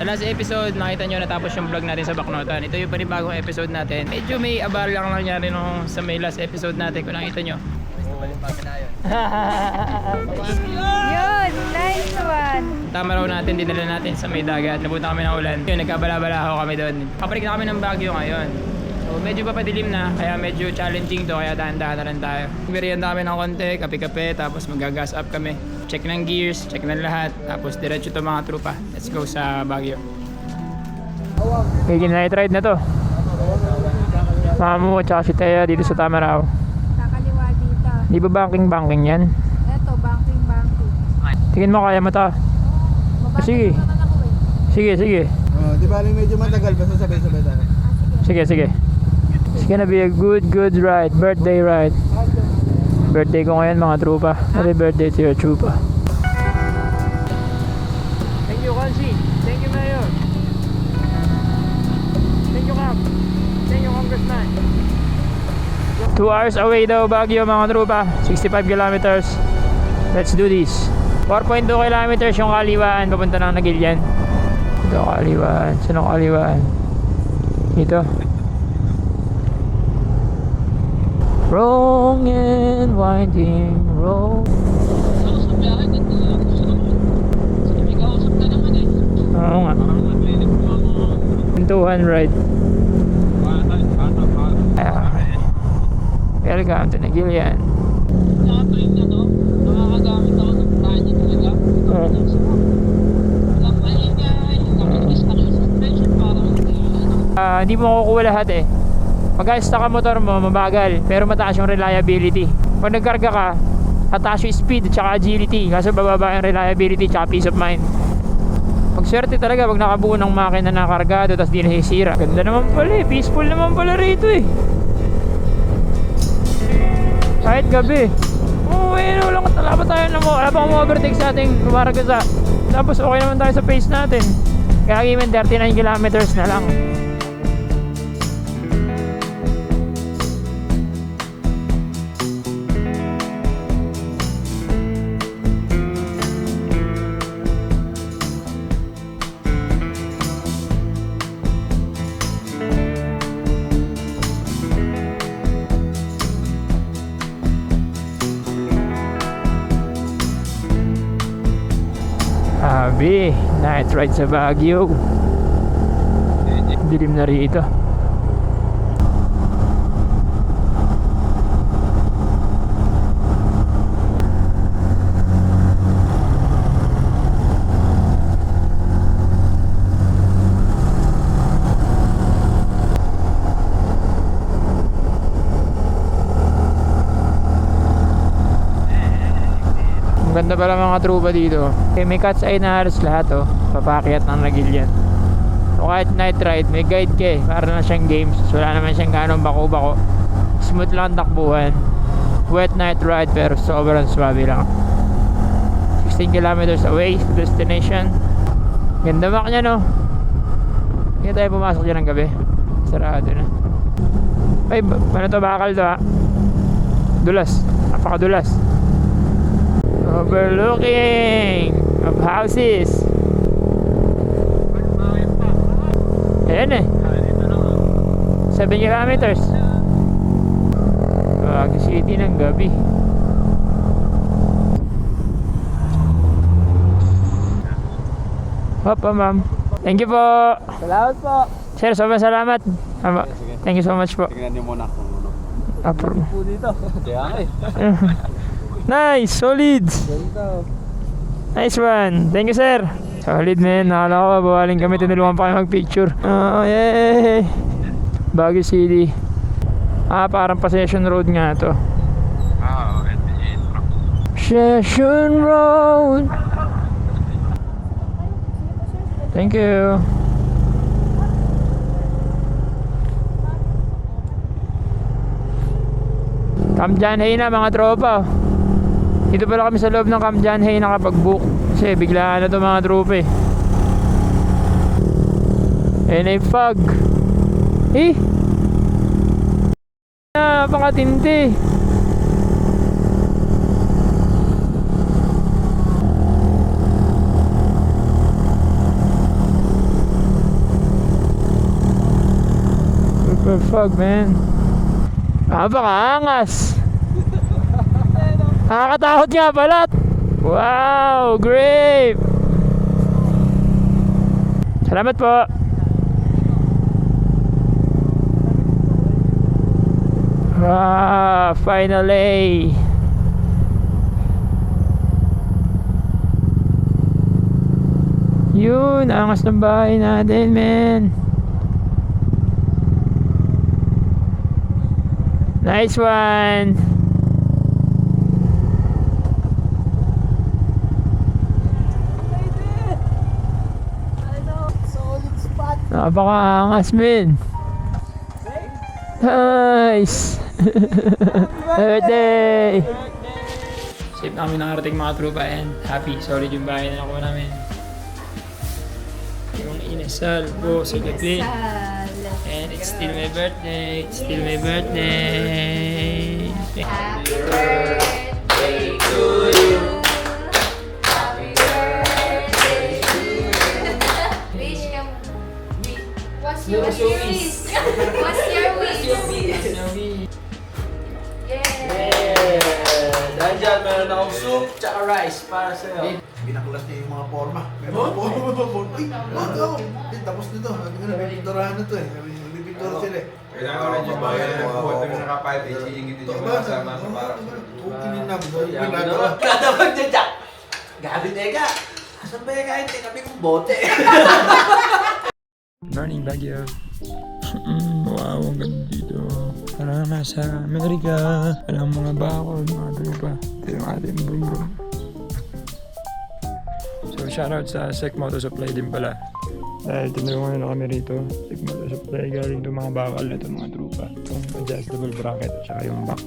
Sa last episode, nakita nyo natapos yung vlog natin sa Baknotan. Ito yung panibagong episode natin. Medyo may abal lang nangyari nung sa may last episode natin kung nakita nyo. Yun, nice one. Tama raw natin, dinala natin sa may dagat. Napunta kami ng ulan. Yun, nagkabala-balaho kami doon. Kapalik na kami ng Baguio ngayon. So, medyo papadilim na, kaya medyo challenging to, kaya dahan-dahan na lang tayo. Merienda kami ng konti, kape-kape, tapos magagas up kami. Check ng gears, check ng lahat, tapos diretso to mga trupa. Let's go sa Baguio. Okay, night ride na to. Mamu at saka si Thea dito sa Tamaraw. Kakaliwa dito. Di ba banking-banking yan? Eto, banking banking. Tingin mo kaya mo to? Mababa Sige. eh. Sige, sige. Oh, di ba medyo matagal basta sabay-sabay tayo. Ah. Sige, sige. It's gonna be a good, good ride. Birthday ride. Birthday ko ngayon mga trupa. Happy birthday to your trupa. Thank you, Consi. Thank you, Mayor. Thank you, Cap. Thank you, Congressman. Two hours away daw Baguio mga trupa. 65 kilometers. Let's do this. 4.2 kilometers yung kaliwaan papunta ng Nagilian. Ito kaliwaan. Ang kaliwaan? Dito. Wrong and winding road. Oo nga. Pintuhan ride. Welcome to Nagilian. Oo. Ah, hindi mo makukuha lahat eh. Mag-stock ang motor mo, mabagal, pero mataas yung reliability. Pag nagkarga ka, tataas yung speed at saka agility, kaso bababa yung reliability at peace of mind. Pag swerte talaga, pag nakabuo ng makina na kargado, tapos di nasisira. Ganda naman pala eh, peaceful naman pala rito eh. Kahit gabi. Oo, oh, eh, wala, wala pa tayo na mo, wala pa overtake sa ating kumaragasa. Tapos okay naman tayo sa pace natin. Kaya given 39 kilometers na lang. Sabi, night ride sa Baguio. Dilim na rito. Ang ganda pala mga trupa dito. Okay, may cat's eye na lahat oh. Papakyat ng nagilyan. So kahit night ride, may guide ka eh. Para na siyang games. So, wala naman siyang ganong bako-bako. Smooth lang ang takbuhan. Wet night ride pero sobrang swabe lang. 16 kilometers away to destination. Ganda mak niya no. Hindi tayo pumasok dyan ng gabi. Sarado na. Ay, ano to bakal to ha? Dulas. Napakadulas. Overlooking of houses. Ayan eh. 7 kilometers. Baguio City ng gabi. Opo, ma'am. Thank you po. Salamat po. Sir, sobrang salamat. Ama, Thank you so much po. Tingnan niyo muna kung ano. Po dito. Kaya nga eh. Nice, solid. Ganito. Nice one. Thank you, sir. Solid, man. Nakala ko, bawaling kami. Tinulungan pa kayo mag-picture. Oh, yay! Baguio City. Ah, parang pa-session road nga to. Ah, Session Road. Thank you. Kamjanhay na mga tropa. Dito pala kami sa loob ng Camp John Hay nakapag-book. Kasi biglaan na to mga trope. Eh. And a fog. Eh! Napakatindi. Ah, Super fog, man. Napakaangas! Ah, Nakakatakot nga pala. Wow, great. Salamat po. Ah, finally. Yun, angas ng bahay natin, man. Nice one. Solid spot. Napaka-angas, man. Nice. Birthday. Safe namin nakarating mga trupa and happy. Solid yung bahay na nakuha namin. Yung inasal po sa gabi. And it's still my birthday. It's still my birthday. Happy birthday to you. What's your wish? What's your wish? Yeah. Dahil dyan, meron akong soup tsaka rice para sa'yo. Binaklas niya yung mga forma. May mga forma pa po. Ay, wag ako. Tapos nito. Ko na, may pinturahan na to eh. May pintura sila eh. Kailangan ko rin yung bayan ng buwan na naka-5 eh, iingitin yung mga kasama sa para. Kukinin na. Ginagawa. Kadabag dyan, Jack! Gabi, teka! Asan ba yung kain? Teka, may kong bote. Morning Baguio. Mm, wow, ang ganda dito. Parang nasa Amerika. Walang mga bakod, mga trupa. Ito yung ating brum brum. So, shoutout sa Sec Moto Supply din pala. Dahil tinulungan na kami rito. Sec Moto Supply galing itong mga bakal na itong mga trupa. Itong adjustable bracket at saka yung back.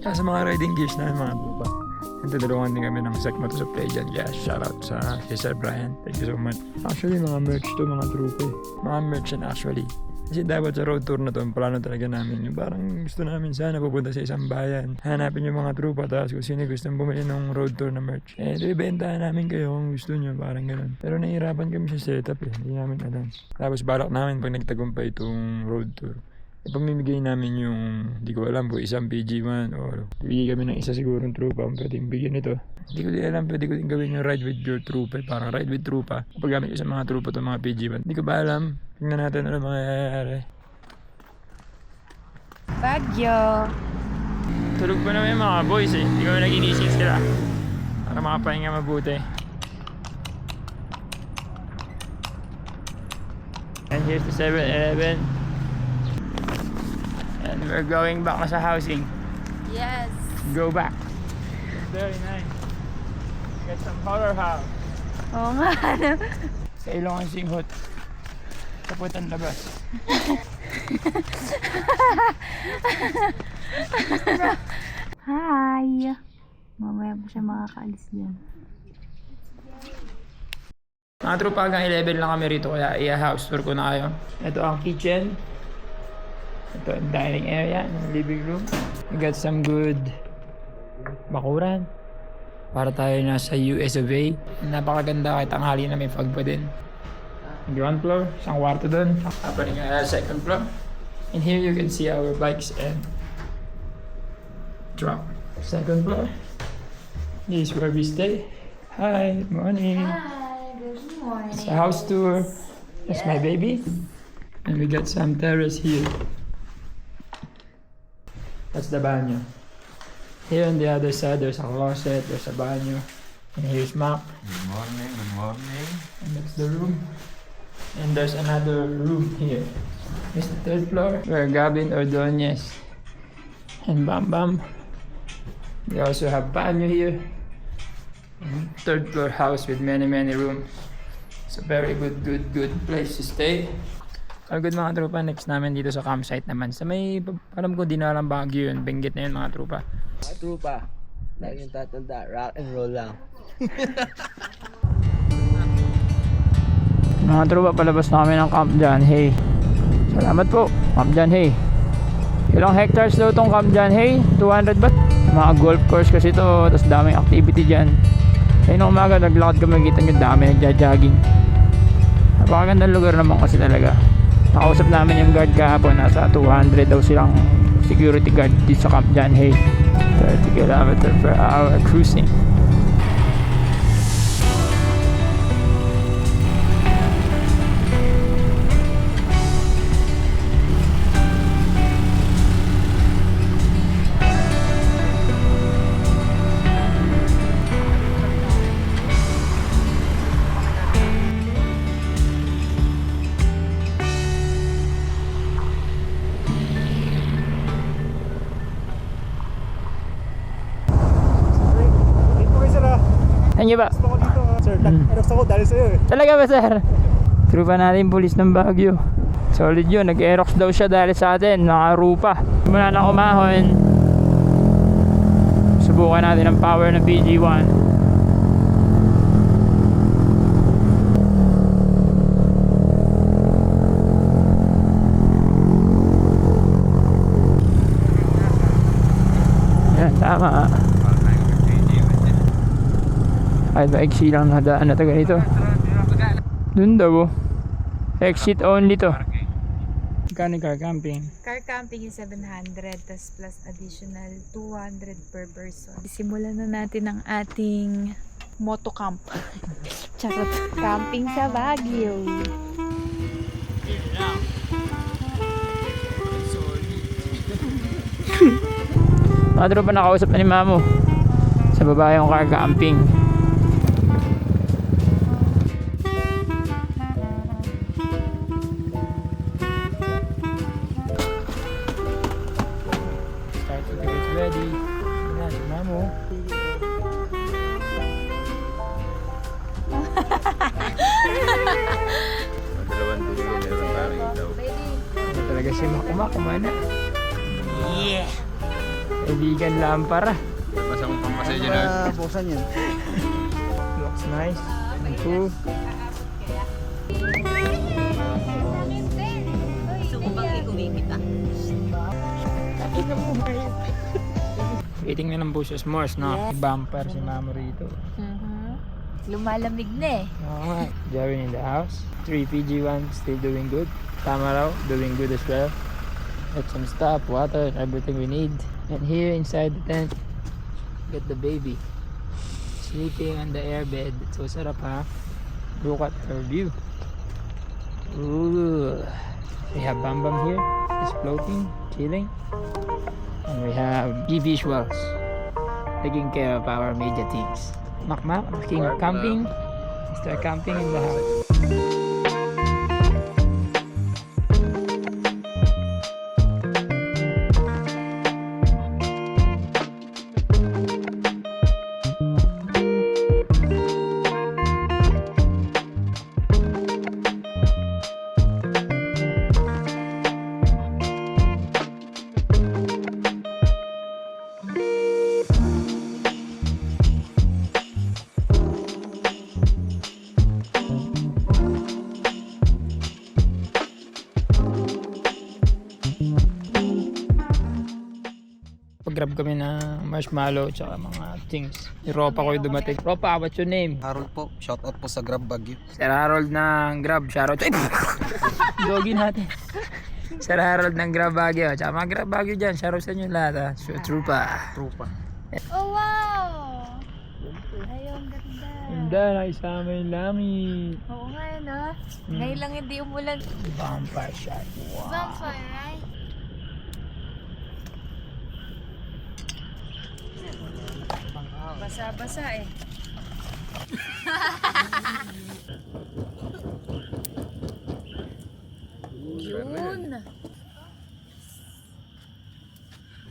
Kaya sa mga riding gears na mga trupa. And tinulungan din kami ng Sec Moto Supply dyan. Kaya shoutout sa Sir Brian. Thank you so much. Actually, mga merch to mga trupa eh. Mga merch yan actually. Kasi dapat sa road tour na to, ang plano talaga namin. Yung parang gusto namin sana pupunta sa isang bayan. Hanapin yung mga trupa, tapos kung sino gustong bumili ng road tour na merch. Eh, ibentahan namin kayo kung gusto nyo, parang ganun. Pero nahihirapan kami sa setup eh, hindi namin alam. Tapos balak namin pag nagtagumpay itong road tour. Ipamimigay namin yung, di ko alam po, isang PG1 or bigay kami ng isa sigurong trupa ang pwedeng bigyan ito. Hindi ko din alam, pwede ko din gawin yung ride with your trupa, eh, parang ride with trupa. Kapag gamit ko sa mga trupa to mga PG1. Hindi ko ba alam, tingnan natin ano mangyayari. Bagyo. Tulog pa naman yung mga boys eh, hindi kami naginising sila. Para makapahinga mabuti. And here's the 7-Eleven. And we're going back na sa housing. Yes. Go back. Very nice. Get some horror house. Oo nga. ano? Sa Ilonggo Singhot. Sa putang labas. Hi. Mamaya pa siya makakaalis dyan. Mga tropa hanggang 11 lang kami rito kaya i-house tour ko na kayo. Ito ang kitchen. Ito ang dining area, yung living room. We got some good bakuran. Para tayo nasa US of A. Napakaganda kahit tanghali na may fog pa din. Ground floor, isang kwarto doon. Yung uh, second floor. And here you can see our bikes and drop. Second floor. This is where we stay. Hi, morning. Hi. Good morning. It's a house tour. That's my baby. And we got some terrace here. That's the banyo. Here on the other side, there's a closet, there's a banyo. And here's map. Good morning, good morning. And that's the room. And there's another room here. It's the third floor where Gavin Ordonez and Bam Bam. We also have banyo here. And third floor house with many many rooms. It's a very good good good place to stay. All good mga tropa, next namin dito sa campsite naman. Sa may, alam ko di na alam Baguio yun, Benguet na yun mga tropa. Mga trupa, lagi yung tatanda, rock and roll lang. Mga tropa, palabas na kami ng Camp John Hay. Salamat po, Camp John Hay. Ilang hectares daw itong Camp John Hay? 200 ba? Mga golf course kasi to, tapos daming activity dyan. Ayun ng umaga, naglakad kami, kita nyo dami, nagja-jogging. Napakagandang lugar naman kasi talaga. Nakausap namin yung guard kahapon. Nasa 200 daw silang security guard dito sa Camp John Hay. 30 km per hour cruising. Nag-erox ako dahil sa'yo eh. Talaga ba sir? True pa natin pulis ng Baguio. Solid yun. Nag-aerox daw siya dahil sa atin. Nakarupa. Mula na kumahon. Subukan natin ang power ng BG1. Yan, tama. Ay, maiksi lang nadaan na to ganito. Doon daw. oh. Exit only to. Kani car camping. Car camping is 700 tas plus additional 200 per person. Simulan na natin ang ating motocamp. Charot. Camping sa Baguio. Mga pa nakausap na ni Mamo. Sa baba yung car camping. Yeah! Kaibigan lang para. Labas akong pampasay dyan na. Bukasan yun. Looks nice. And cool. Waiting na lang po sa s'mores, no? Bumper si Mamo rito. Mhm. Lumalamig na eh. Oo nga. Jarin in the house. 3 PG1 still doing good. Tama raw, doing good as well. Got some stuff, water, everything we need. And here inside the tent, get the baby. Sleeping on the airbed. So sarap ha. Look at her view. Ooh. We have Bam Bam here. Just floating, chilling. And we have G Visuals. Taking care of our media things. Mak Mak, King Camping. Mr. Camping in the house. Marshmallow tsaka mga things. Yung Ropa ko yung dumating. Ropa, what's your name? Harold po, shout out po sa Grab Baguio. Sir Harold ng Grab. Shoutout. Ay! Dogi natin. Sir Harold ng Grab Baguio. Tsaka mga Grab Baguio dyan. Shoutout sa inyo lahat ha. So, true pa. Trupa. Oh wow! Ay, ang ganda. Ganda, nakisama yung langit. Oo nga yun ah. Ngayon lang hindi umulan. Vampire shot. Wow. Vampire, right? Basa-basa eh. Yun.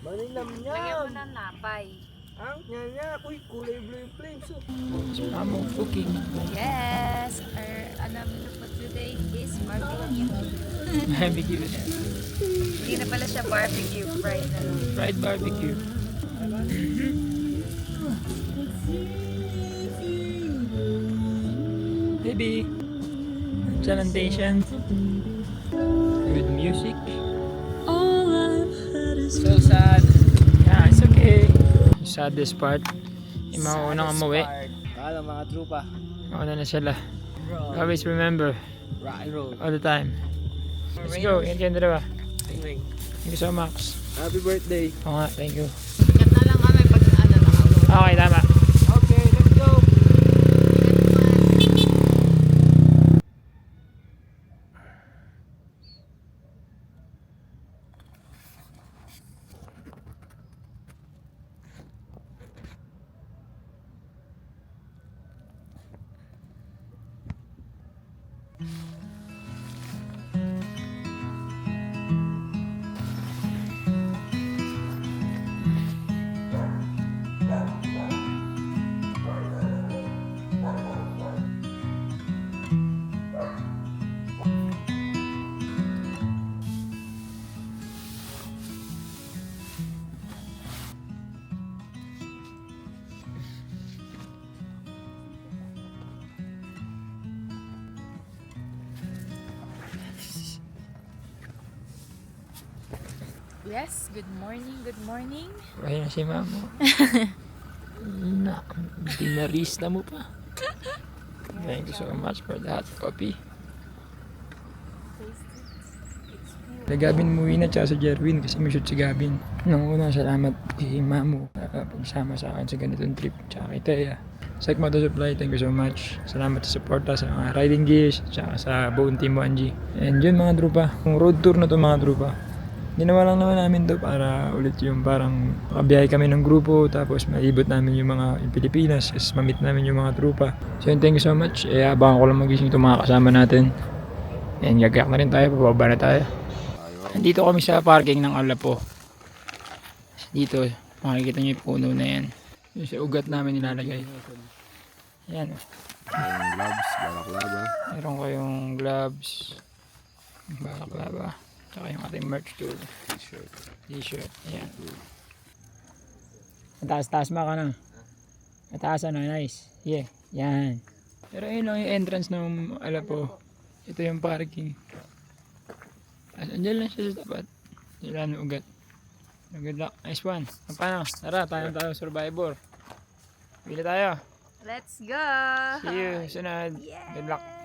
Manilam niya. Lagyan mo ng napay. Ang niya niya. Uy, kulay blue yung flames. Oh. Amo cooking. Yes, our alam na po today is barbecue. Barbecue na. Hindi na pala siya barbecue, fried na lang. Fried barbecue. Baby. Salantation. Good music. So sad. Yeah, it's okay. Saddest part. Yung mga unang umuwi. Kala mga trupa. Mauna na sila. Always remember Rock and roll. all the time. Let's go. Ingat kayo dalawa. Thank you so much. Happy birthday. Oo nga, thank you. Kat na lang kami pag ano na Okay, tama. Yes, good morning, good morning. Ayun na si mamo. na, dinarista mo pa. Thank you so much for that coffee. Na Gavin umuwi na tsaka si Jerwin kasi may shoot si Gavin. Nung una, salamat kay Mamu na pagsama sa akin sa ganitong trip. Tsaka kay Teya. Psych Motor Supply, thank you so much. Salamat sa suporta sa mga riding gears, tsaka sa buong team 1G. And yun mga trupa, kung road tour na to mga trupa, Ginawa lang naman namin to para ulit yung parang makabiyahe kami ng grupo tapos maibot namin yung mga yung Pilipinas tapos mamit namin yung mga trupa. So yun, thank you so much. Eh, abangan ko lang magising itong mga kasama natin. And gagayak na rin tayo, pababa na tayo. Nandito kami sa parking ng Alapo. Dito, makikita niyo yung puno na yan. Yung sa ugat namin nilalagay. Yan. gloves, balaklava. Meron kayong gloves, balaklava, tsaka yung ating merch tool. T-shirt. T-shirt. Ayan. Mataas-taas ma ka na. Mataas na. Nice. Yeah. Yan. Pero ayun lang yung entrance ng Alapo. Ito yung parking. As andyan lang siya sa tapat. Wala nang ugat. Good luck. Nice one. Ang Paano? Tara, tayo tayo survivor. Pili tayo. Let's go! See you. Sunod. Yeah. Good luck.